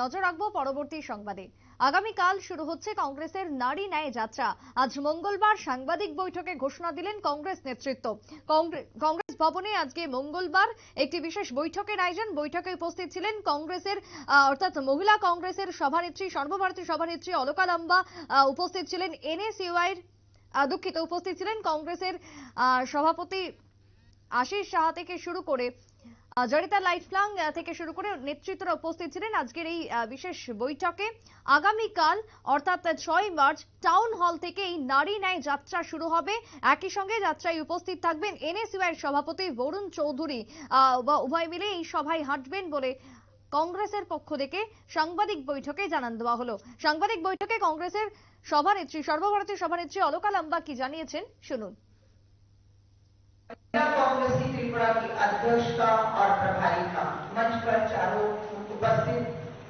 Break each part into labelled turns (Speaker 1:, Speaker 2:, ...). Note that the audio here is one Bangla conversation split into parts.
Speaker 1: নজর রাখব পরবর্তী সংবাদে। আগামীকাল শুরু হচ্ছে কংগ্রেসের নারী ন্যায় যাত্রা। আজ মঙ্গলবার সাংবাদিক বৈঠকে ঘোষণা দিলেন কংগ্রেস নেতৃত্ব। কংগ্রেস ভবনে আজকে মঙ্গলবার একটি বিশেষ বৈঠকের আয়োজন। বৈঠকে উপস্থিত ছিলেন কংগ্রেসের অর্থাৎ মহিলা কংগ্রেসের সভানেত্রী সর্বভারতীয় সভানেত্রী অলকা লাম্বা। আহ, উপস্থিত ছিলেন এনএসইউআইয়ের দুঃখিত উপস্থিত ছিলেন কংগ্রেসের সভাপতি আশিস সাহা থেকে শুরু করে জরিতা লাইফলাং থেকে শুরু করে নেতৃত্বরা উপস্থিত ছিলেন আজকের এই বিশেষ বৈঠকে। আগামীকাল, অর্থাৎ ছয় মার্চ টাউন হল থেকে এই নারী ন্যায় যাত্রা শুরু হবে। একই সঙ্গে যাত্রায় উপস্থিত থাকবেন এনএসইউ এর সভাপতি বরুণ চৌধুরী। উভয় মিলে এই সভায় হাঁটবেন বলে কংগ্রেসের পক্ষ থেকে সাংবাদিক বৈঠকে জানান দেওয়া হলো। সাংবাদিক বৈঠকে কংগ্রেসের সভানেত্রী, সর্বভারতীয় সভানেত্রী অলোকা লাম্বা কি জানিয়েছেন? শুনুন।
Speaker 2: ত্রিপুরা কি অধ্যক্ষ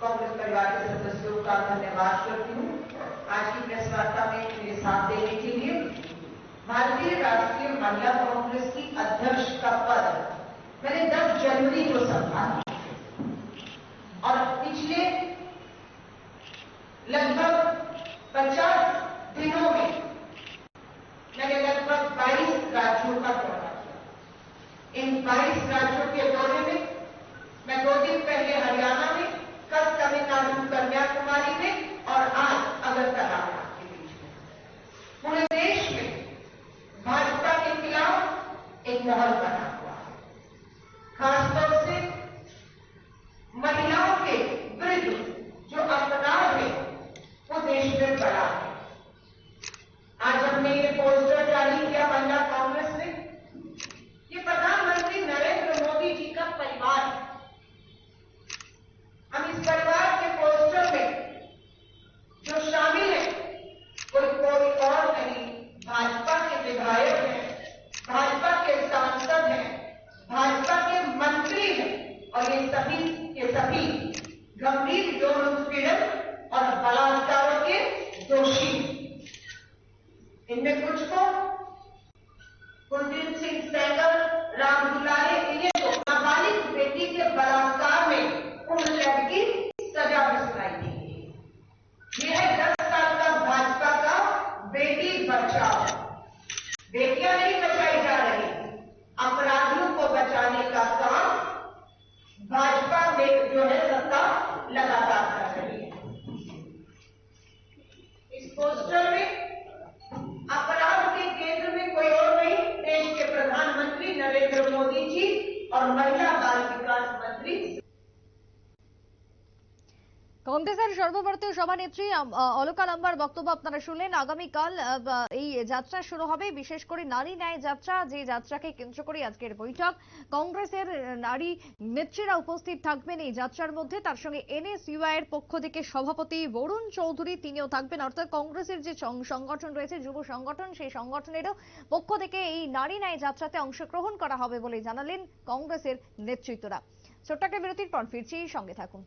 Speaker 2: कांग्रेस परिवार के सदस्यों का धन्यवाद करती हूँ। आज की प्रेस वार्ता में मेरे साथ देने के लिए भारतीय राष्ट्रीय महिला कांग्रेस की अध्यक्ष का पद मैंने 10 जनवरी को संभाला। और पिछले लगभग 50 दिनों में मैंने लगभग 22 राज्यों का दौरा किया। इन 22 राज्यों के दौरे में altas सभी गंभीर यौन उत्पीड़न और बलात्कारों के दोषी। इनमें कुछ को कुलदीप सिंह सैगल, राम पोस्टर में अपराध के केंद्र में कोई और नहीं, देश के प्रधानमंत्री नरेंद्र मोदी जी और महिला बाल विकास मंत्री
Speaker 1: কংগ্রেসের সর্বভারতীয় সভানেত্রী অলকা লাম্বার বক্তব্য আপনারা শুনলেন। আগামীকাল এই যাত্রা শুরু হবে। বিশেষ করে নারী ন্যায় যাত্রা, যে যাত্রাকে কেন্দ্র করে আজকের বৈঠক। কংগ্রেসের নারী নেত্রীরা উপস্থিত থাকবেন এই যাত্রার মধ্যে। তার সঙ্গে এনএসইউআই এর পক্ষ থেকে সভাপতি বরুণ চৌধুরী তিনিও থাকবেন। অর্থাৎ কংগ্রেসের যে সংগঠন রয়েছে, যুব সংগঠন, সেই সংগঠনেরও পক্ষ থেকে এই নারী ন্যায় যাত্রাতে অংশগ্রহণ করা হবে বলে জানালেন কংগ্রেসের নেতৃত্বরা। ছোট্ট একটা বিরতির পর ফিরছি। সঙ্গে থাকুন।